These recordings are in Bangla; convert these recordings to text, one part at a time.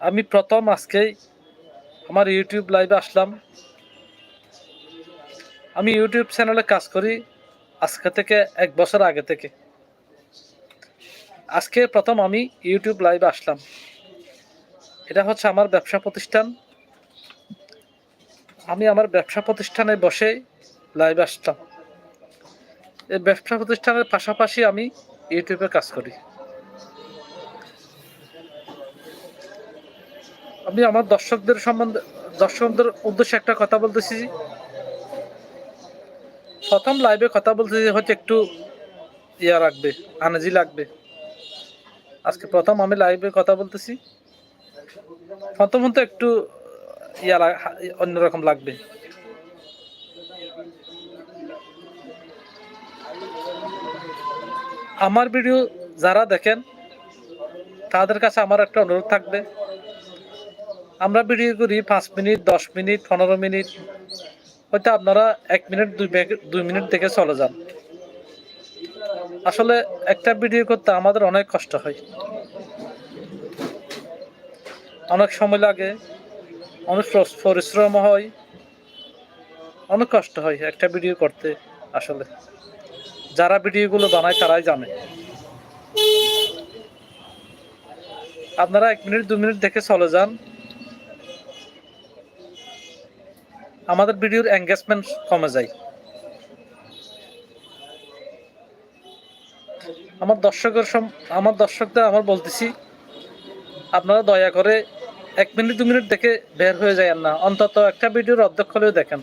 আমি প্রথম আজকেই আমার ইউটিউব লাইভে আসলাম। আমি ইউটিউব চ্যানেলে কাজ করি আজকে থেকে এক বছর আগে থেকে। আজকে প্রথম আমি ইউটিউব লাইভে আসলাম। এটা হচ্ছে আমার ব্যবসা প্রতিষ্ঠান। আমি আমার ব্যবসা প্রতিষ্ঠানে বসে লাইভে আসলাম এই ব্যবসা প্রতিষ্ঠানের পাশাপাশি আমি ইউটিউবে কাজ করি। আমি আমার দর্শকদের সম্বন্ধে দর্শকদের উদ্দেশ্যে একটা কথা বলতেছি প্রথম লাইভে কথা বলতেছি হচ্ছে একটু ইয়া রাখবে আনাজি লাগবে। আজকে প্রথম আমি লাইভে কথা বলতেছি। প্রথম তো একটু ইয়া অন্যরকম লাগবে। আমার ভিডিও যারা দেখেন, তাদের কাছে আমার একটা অনুরোধ থাকবে। আমরা ভিডিও করি পাঁচ মিনিট, দশ মিনিট, পনেরো মিনিট। হয়তো আপনারা এক মিনিট, দুই দুই মিনিট দেখে চলে যান। আসলে একটা ভিডিও করতে আমাদের অনেক কষ্ট হয়। অনেক সময় লাগে, অনেক পরিশ্রম হয়, অনেক কষ্ট হয় একটা ভিডিও করতে আসলে। যারা ভিডিওগুলো বানায় তারাই জানে। আপনারা এক মিনিট দু মিনিট দেখে চলে যান। আমাদের ভিডিওর এঙ্গেজমেন্ট কমে যায়। আমার দর্শকের আমার দর্শকদের আমার বলতেছি, আপনারা দয়া করে এক মিনিট, দু মিনিট দেখে বের হয়ে যায় না। অন্তত একটা ভিডিওর অর্ধেক হলেও দেখেন।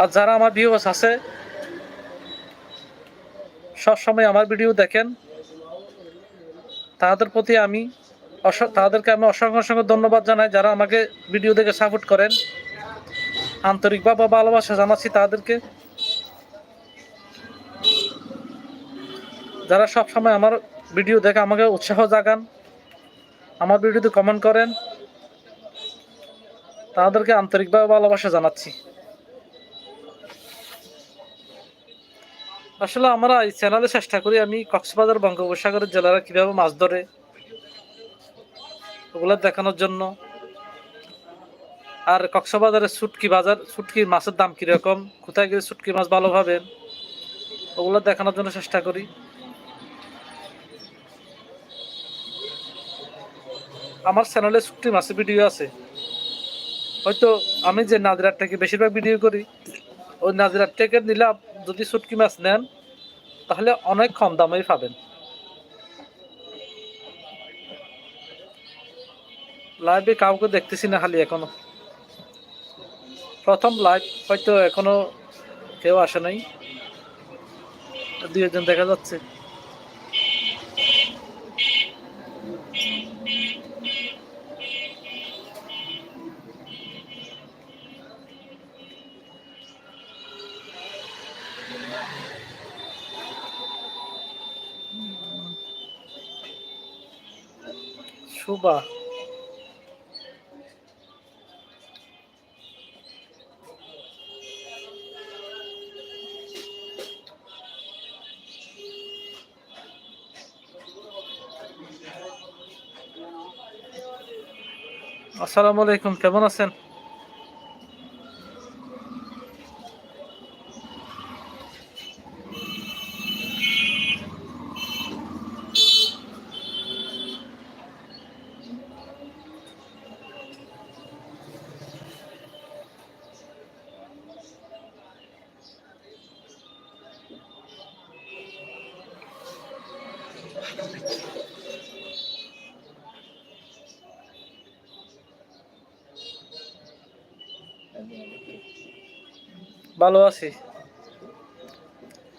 আর যারা আমার ভিউয়ার্স আছে সবসময় আমার ভিডিও দেখেন। তাদের প্রতি আমি তাদেরকে আমি অসংখ্য অসংখ্য ধন্যবাদ জানাই যারা আমাকে ভিডিও দেখে সাপোর্ট করেন। আন্তরিকভাবে ভালোবাসা জানাচ্ছি তাদেরকে। যারা সব সময় আমার ভিডিও দেখে আমাকে উৎসাহ জাগান, আমার ভিডিওতে কমেন্ট করেন, তাদেরকে আন্তরিকভাবে ভালোবাসা জানাচ্ছি। আসলে আমরা এই চ্যানেলে চেষ্টা করি আমি কক্সবাজার বঙ্গোপসাগরের জেলারা কীভাবে মাছ ধরে, ওগুলো দেখানোর জন্য। আর কক্সবাজারের সুটকি বাজার শুটকির মাছের দাম কীরকম, কোথায় গেলে শুটকি মাছ ভালো পাবেন, ওগুলো দেখানোর জন্য চেষ্টা করি। আমার চ্যানেলে শুটকি মাছের ভিডিও আছে। হয়তো আমি যে নাজিরার বেশিরভাগ ভিডিও করি, ওই নাজিরার থেকে নিলে আপ- যদি শুটকি মাছ নেন, তাহলে অনেক কম দামেই পাবেন। লাইভে কাউকে দেখতেছি না খালি এখনও। প্রথম লাইভ হয়তো এখনও কেউ আসে নাই। দুই একজন দেখা যাচ্ছে। শুভা আসসালামু আলাইকুম কেমন আছেন ভালো আছি।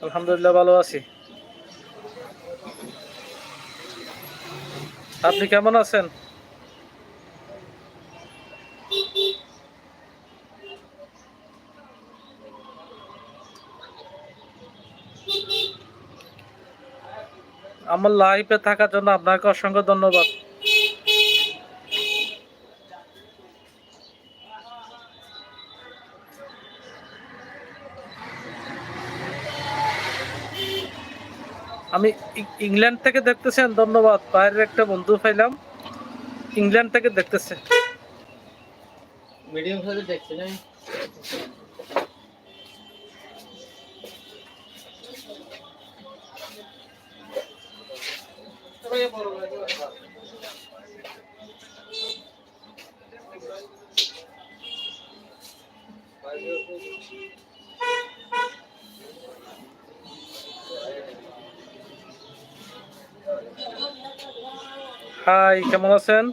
আলহামদুলিল্লাহ ভালো আছি। আপনি কেমন আছেন? আমার লাইফে থাকার জন্য আপনাকে অসংখ্য ধন্যবাদ। আমি ইংল্যান্ড থেকে দেখতেছেন ধন্যবাদ। বাইরের একটা বন্ধু পাইলাম। ইংল্যান্ড থেকে দেখতেছে। মিডিয়াম সাইজে দেখছি না। হাই কেমন আছেন?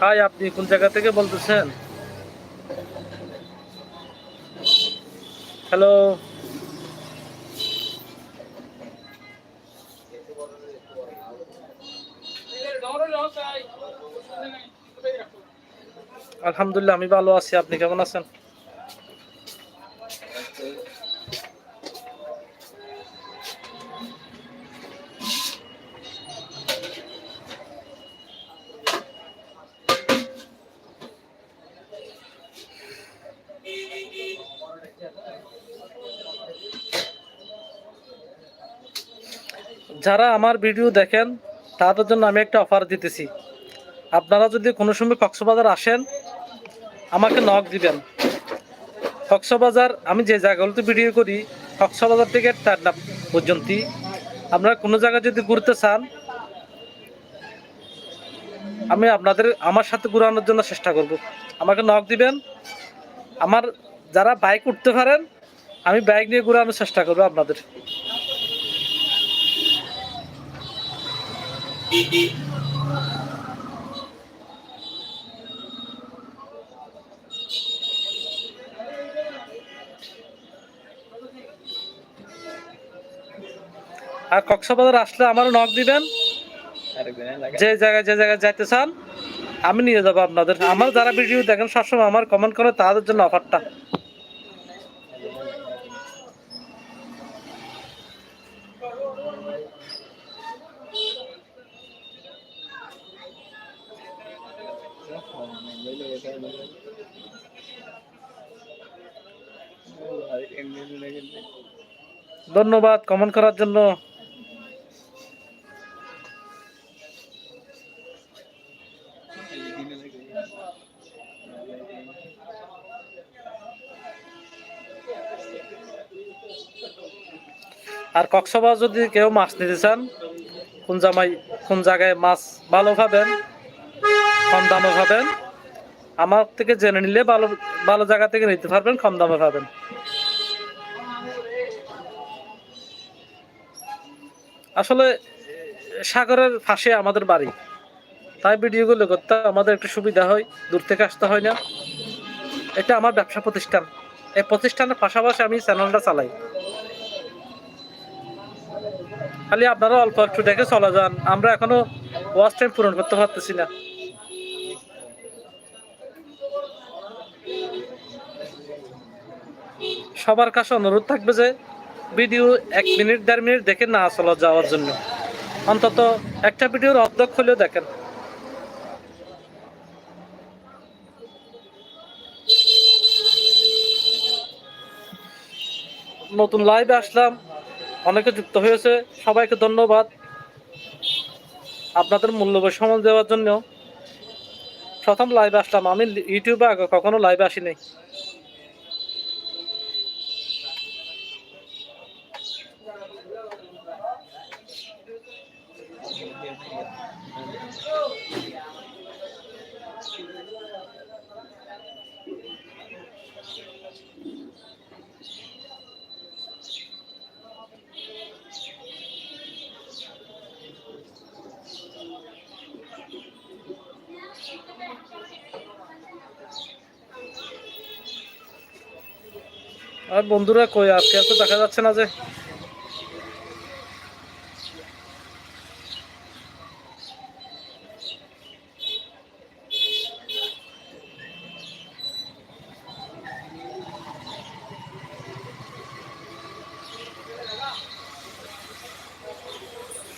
হাই আপনি কোন জায়গা থেকে বলতেছেন? হ্যালো? আলহামদুলিল্লাহ, আমি ভালো আছি। আপনি কেমন আছেন? যারা আমার ভিডিও দেখেন, তাদের জন্য আমি একটা অফার দিতেছি। আপনারা যদি কোনো সময় কক্সবাজার আসেন আমাকে নক দিবেন। কক্সবাজার আমি যে জায়গাগুলোতে ভিডিও করি কক্সবাজার থেকে টান্ডা পর্যন্ত আপনারা কোনো জায়গায় যদি ঘুরতে চান, আমি আপনাদের, আমার সাথে ঘুরানোর জন্য চেষ্টা করব। আমাকে নক দিবেন। আমার যারা বাইক উঠতে পারেন, আমি বাইক নিয়ে ঘুরানোর চেষ্টা করব আপনাদের। আর কক্সবাজার আসলে আমারও নক দিবেন। যে জায়গায় যে জায়গায় যাইতে চান আমি নিয়ে যাব আপনাদের। আমার যারা ভিডিও দেখেন সবসময় আমার কমেন্ট করে তাদের জন্য অফারটা ধন্যবাদ কমেন্ট করার জন্য। আর কক্সবাজার যদি কেউ মাছ নিতে চান, কোন জামাই, কোন জায়গায় মাছ ভালো খাবেন কম দামে খাবেন আমার থেকে জেনে নিলে ভালো ভালো জায়গা থেকে নিতে পারবেন, কম দামে পাবেন। আসলে, সাগরের পাশে আমাদের বাড়ি। তাই ভিডিওগুলো করতে আমাদের একটু সুবিধা হয়, দূর থেকে আসতে হয় না। এটা আমার ব্যবসা প্রতিষ্ঠান। এই প্রতিষ্ঠানের পাশাপাশি আমি চ্যানেলটা চালাই। খালি আপনারা অল্প একটু দেখে চলে যান। আমরা এখনও ওয়াচ টাইম পূরণ করতে পারতেছি না। সবার কাছে অনুরোধ থাকবে যে ভিডিও এক মিনিট, দেড় মিনিট দেখে না চলে যাওয়ার জন্য। অন্তত একটা ভিডিওর অর্ধেক হলেও দেখেন। নতুন লাইভে আসলাম। অনেকে যুক্ত হয়েছে। সবাইকে ধন্যবাদ। আপনাদের মূল্যবোধ সময় দেওয়ার জন্য। প্রথম লাইভ আসলাম। আমি ইউটিউবে আগে কখনো লাইভে আসিনি। আর বন্ধুরা কই আজকে আর তো দেখা যাচ্ছে না যে।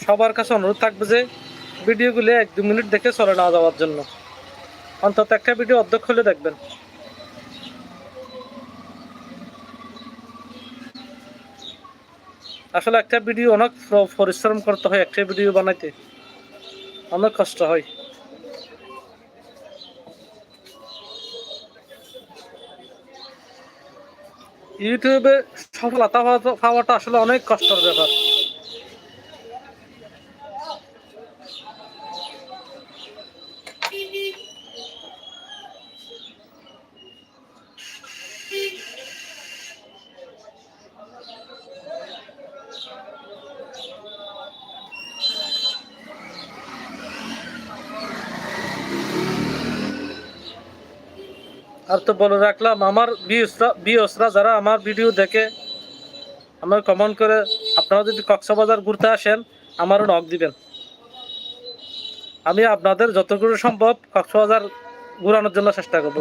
সবার কাছে অনুরোধ থাকবে যে ভিডিওগুলো এক দু মিনিট দেখে চলে না যাওয়ার জন্য। অন্তত একটা ভিডিও অধ্যক্ষ হলে দেখবেন। আসলে একটা ভিডিও অনেক পরিশ্রম করতে হয়, একটা ভিডিও বানাইতে। অনেক কষ্ট হয়। ইউটিউবে সফলতা পাওয়া- পাওয়াটা আসলে অনেক কষ্টের ব্যাপার। আর তো বলে রাখলাম, আমার বিয়সরা বিয়সরা যারা আমার ভিডিও দেখে আমার কমেন্ট করে, আপনারা যদি কক্সবাজার ঘুরতে আসেন, আমারও নক দিবেন। আমি আপনাদের যতটুকু সম্ভব কক্সবাজার ঘুরানোর জন্য চেষ্টা করব।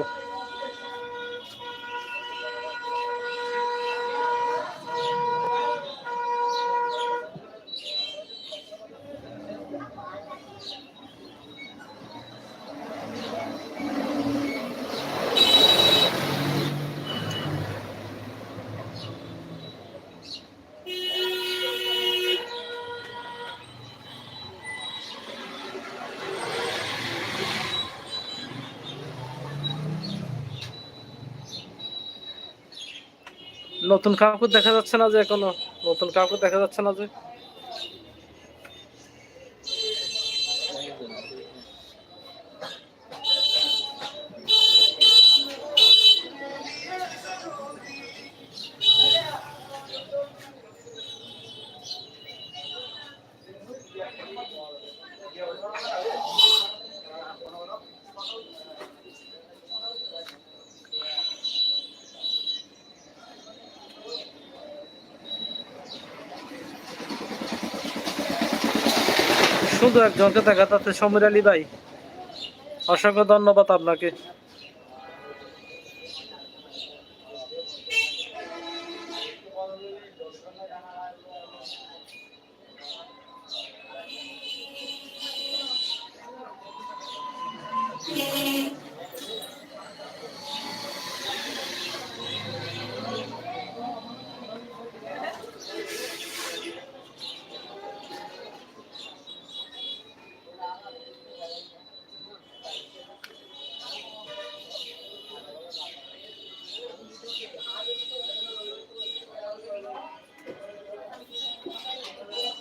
নতুন কাউকে দেখা যাচ্ছে না যে এখনও নতুন কাউকে দেখা যাচ্ছে না যে। শুধু একজনকে দেখা যাচ্ছে। সমীর আলী ভাই অসংখ্য ধন্যবাদ আপনাকে।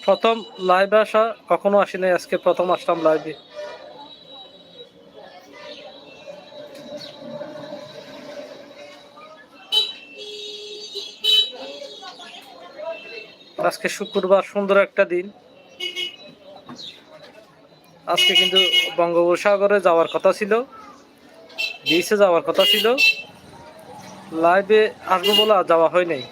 প্রথম লাইভে আসা কখনো আসি নাই, আজকে প্রথম আসলাম লাইভে আজকে শুক্রবার, সুন্দর একটা দিন। আজকে কিন্তু বঙ্গোপসাগরে যাওয়ার কথা ছিল বিচে যাওয়ার কথা ছিল। লাইভে আসব বলে যাওয়া হয় নাই।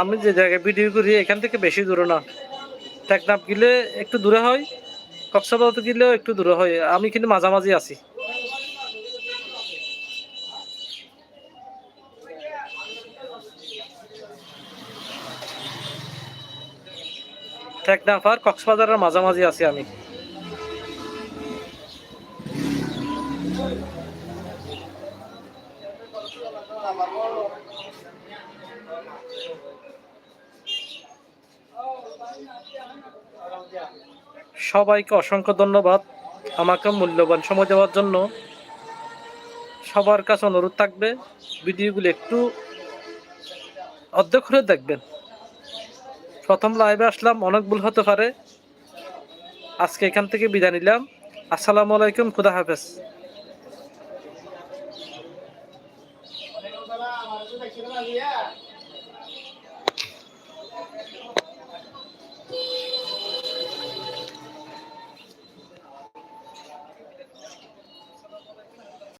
আমি যে জায়গায় ভিডিও করি, এখান থেকে বেশি দূরে না। টেকনাফ গেলে একটু দূরে হয়, কক্সবাজার গেলেও একটু দূরে হয়। আমি কিন্তু মাঝামাঝি আছি। টেকনাফ আর কক্সবাজারের মাঝামাঝি আছি আমি। সবাইকে অসংখ্য ধন্যবাদ আমাকে মূল্যবান সময় দেওয়ার জন্য। সবার কাছে অনুরোধ থাকবে, ভিডিওগুলো একটু অর্ধেক দেখবেন। প্রথম লাইভে আসলাম, অনেক ভুল হতে পারে। আজকে এখান থেকে বিদায় নিলাম। আসসালামু আলাইকুম, খুদা হাফেজ।